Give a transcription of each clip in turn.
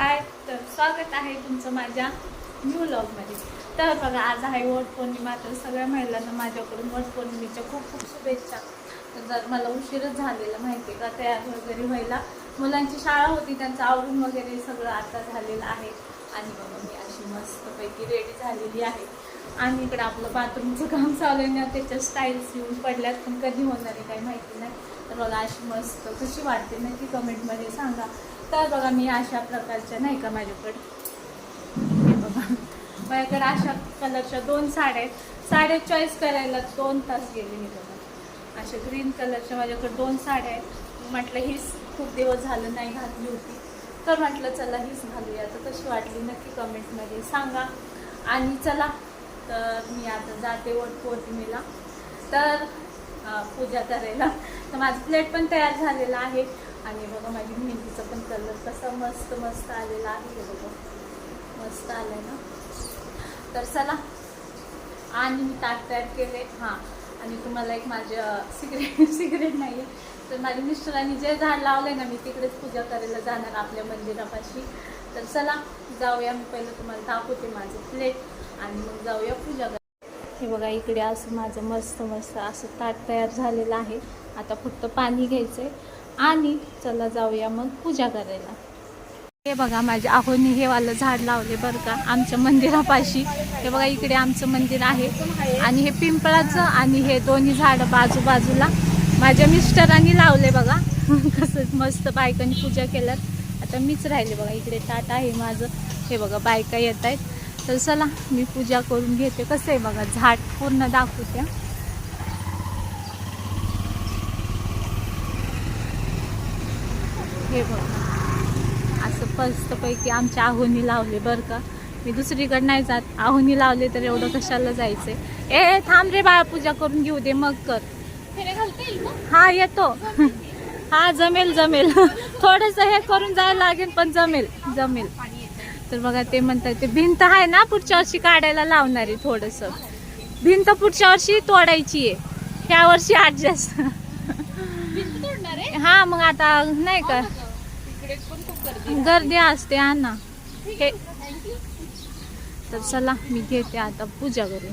हाय तर स्वागत आहे तुमचं माझ्या न्यू लॉगमध्ये तर बघा आज आहे वट पौर्णिमा तर सगळ्या महिलांना माझ्याकडून वट पौर्णिमेच्या खूप खूप शुभेच्छा. तर जर मला उशीरच झालेला माहिती आहे का? तयार वगैरे व्हायला. मुलांची शाळा होती त्यांचं आवरून वगैरे सगळं आता झालेलं आहे. आणि बघा मी अशी मस्तपैकी रेडी झालेली आहे. आणि इकडं आपलं बाथरूमचं काम चालू आहे ना त्याच्या स्टाईल्स येऊन पडल्यात पण कधी होणार आहे काही माहिती नाही. तर बघा अशी मस्त कशी वाटते नक्की कमेंटमध्ये सांगा. तर बघा मी अशा प्रकारच्या नाही का माझ्याकडे? हे बघा. माझ्याकडे अशा कलरच्या दोन साड्या आहेत. साड्या चॉईस करायला दोन तास गेले मी बघा. अशा ग्रीन कलरच्या माझ्याकडे दोन साड्या आहेत. म्हटलं हीच खूप दिवस झालं नाही घातली होती. तर म्हटलं चला हीच घालूया. तर कशी वाटली नक्की कमेंटमध्ये सांगा. आणि चला तर मी आता जाते वट पौर्णिमेला. तर पूजा करायला. तर माझं प्लेट पण तयार झालेलं आहे. आणि बघा माझी मेहंदीचा पण कलर कसा मस्त मस्त आलेला आहे हे बघा. मस्त आलं ना? तर चला. आणि मी ताट तयार केले. हां. आणि तुम्हाला एक माझं सिगरेट सिगरेट नाही आहे तर माझ्या मिस्टरांनी जे झाड लावलं ना मी तिकडेच पूजा करायला जाणार आपल्या मंदिरापाशी. तर चला जाऊया. मी पहिलं तुम्हाला दाखवते माझं प्लेट आणि मग जाऊया पूजा हे बघा इकडे असं माझं मस्त मस्त असं ताट तयार झालेलं आहे. आता फक्त पाणी घ्यायचं आहे आणि चला जाऊया मग पूजा करायला. हे बघा माझ्या आहोनी हे वालं झाड लावले बरं का आमच्या मंदिरापाशी. हे बघा इकडे आमचं मंदिर आहे. आणि हे पिंपळाचं आणि हे दोन्ही झाडं बाजूबाजूला. माझ्या मिस्टरांनी लावले बघा. कसं मस्त बायकांनी पूजा केल्यात. आता मीच राहिले बघा इकडे ताट आहे माझं. हे बघा बायका येत आहेत तर चला मी पूजा करून घेते. कसं आहे बघा झाड पूर्ण दाखवते हे बघा. असं मस्तपैकी आमच्या आहोनी लावले बरं का. मी दुसरीकडे नाही जात. आहोनी लावले तर एवढं कशाला जायचंय? ए थांब रे बाळा पूजा करून घेऊ दे मग कर. हा येतो. हा जमेल जमेल. थोडस हे करून जायला लागेल पण जमेल जमेल. तर बघा ते म्हणतात ते भिंत आहे ना पुढच्या वर्षी काढायला लावणार आहे थोडस. भिंत पुढच्या वर्षी तोडायची आहे. ह्या वर्षी ऍडजस्ट हा मग आता नाही का? गर्दी असते हा ना. तर चला मी घेते आता पूजा करू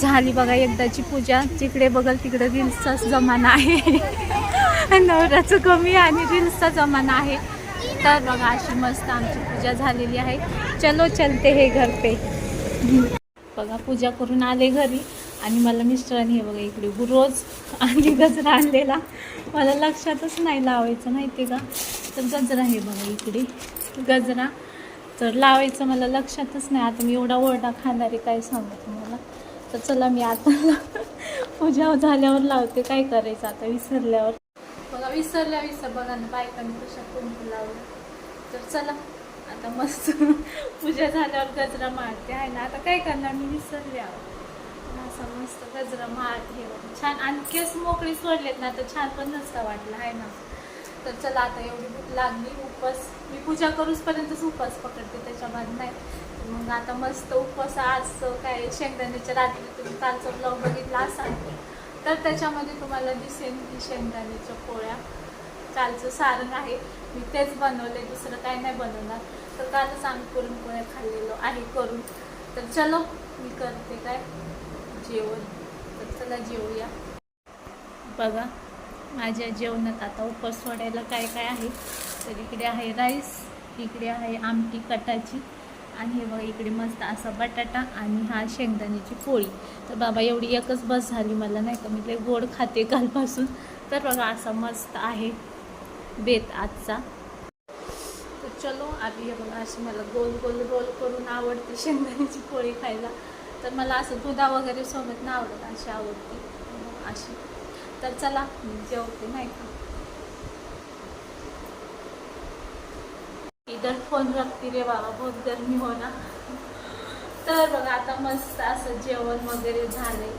झाली बघा एकदाची पूजा. जिकडे बघल तिकडे रील्सचाच जमाना आहे. नवऱ्याचं कमी आणि रील्सचा जमाना आहे. तर बघा अशी मस्त आमची पूजा झालेली आहे. चलो चलते हे घर पे. बघा पूजा करून आले घरी. आणि मला मिस्टरांनी हे बघा इकडे रोज आणि गजरा आणलेला. मला लक्षातच नाही लावायचं माहिती का? तर गजरा हे बघा इकडे. गजरा. तर लावायचं मला लक्षातच नाही. आता मी एवढा ओरडा खाणार आहे काय सांगू तुम्हाला? तर चला मी आता पूजा झाल्यावर लावते. काय करायचं आता? विसरल्यावर. बघा विसरल्या विसर. बघा ना बायकांनी कशा कुंकू लावलं तर चला आता मस्त पूजा झाल्यावर गजरा मारते. आहे ना आता काय करणार? मी विसरले आहो. असा मस्त गजरा मारते. छान आणि केस मोकळी सोडलेत ना तर छान पण नसता वाटलं आहे ना. तर चला आता एवढी भूक लागली. उपवास मी पूजा करूचपर्यंतच उपवास पकडते त्याच्या बाद नाही. मग आता मस्त उपवास आज काय शेंगदाण्याच्या रात्री तुम्ही कालचा ब्लॉग बघितला असाल तर. त्याच्यामध्ये तुम्हाला दिसेल की शेंगदाण्याच्या पोळ्या. कालचं सारण आहे. मी तेच बनवले दुसरं काय नाही बनवणार. तर कालच आम्ही पुरणपोळ्या खाल्लेलो आहे करून. तर चलो मी करते काय? जेवण. तर चला जेवूया. बघा माझ्या जेवणात आता उपवास सोडायला काय काय आहे? तर इकडे आहे राईस इकडे आहे आमटी कटाची. आणि हे बघा इकडे मस्त असा बटाटा आणि हा शेंगदाण्याची पोळी. तर बाबा एवढी एकच बस झाली मला नाही का? मी ते गोड खाते कालपासून. तर बघा असा मस्त आहे बेत आजचा. तर चलो आधी हे बघा अशी मला गोल गोल रोल करून आवडते शेंगदाण्याची पोळी खायला. तर मला असं दुधा वगैरे सोबत नाही आवडत अशी आवडते. अशी. तर चला मी जेवते नाही का? इधर फोन रखती रे बाबा बहुत गर्मी हो ना। तर बघा आता मस्त असं जेवण वगैरे झाले.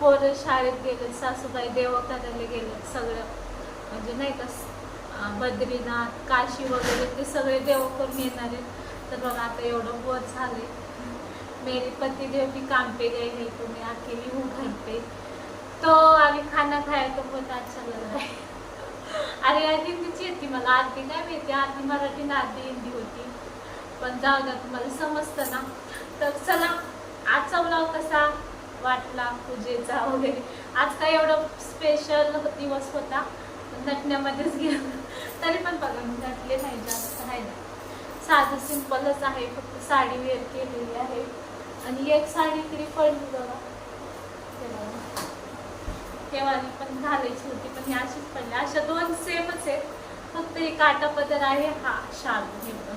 पोरं शाळेत गेले सासूबाई देव गेले सगळं. म्हणजे नाही का बद्रीनाथ काशी वगैरे ते सगळे देव करून येणार आहेत. तर बघा आता एवढं बोध झाले मेरे पति देव भी काम पे गए नहीं तो मैं अकेली हूँ घर पे तो अभी खाना मला आरती नाही माहिती आरती मराठी ना आरती हिंदी होती. पण जाऊ द्या तुम्हाला समजतं ना. तर चला आजचा ब्लॉग कसा वाटला पूजेचा वगैरे. आज काय एवढं स्पेशल दिवस होता. नटण्यामध्येच गेलं. तरी पण बघा मी नटले नाही जास्त आहे ना. साधं सिंपलच आहे. फक्त साडी वेअर केलेली आहे. आणि एक साडी तरी पडली बघा. हे बघा. पण घालायची होती पण ही अशीच पडली. अशा दोन सेमच आहेत. फक्त एक काटा पदर आहे हा शांत घेऊन.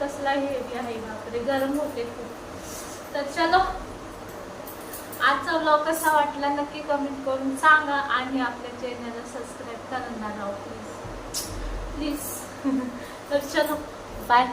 कसला हेवी आहे बापरे गरम होते खूप. तर चलो आजचा ब्लॉग कसा वाटला नक्की कमेंट करून सांगा आणि आपल्या चॅनलला सबस्क्राईब करणार आहोत प्लीज प्लीज तर चलो बाय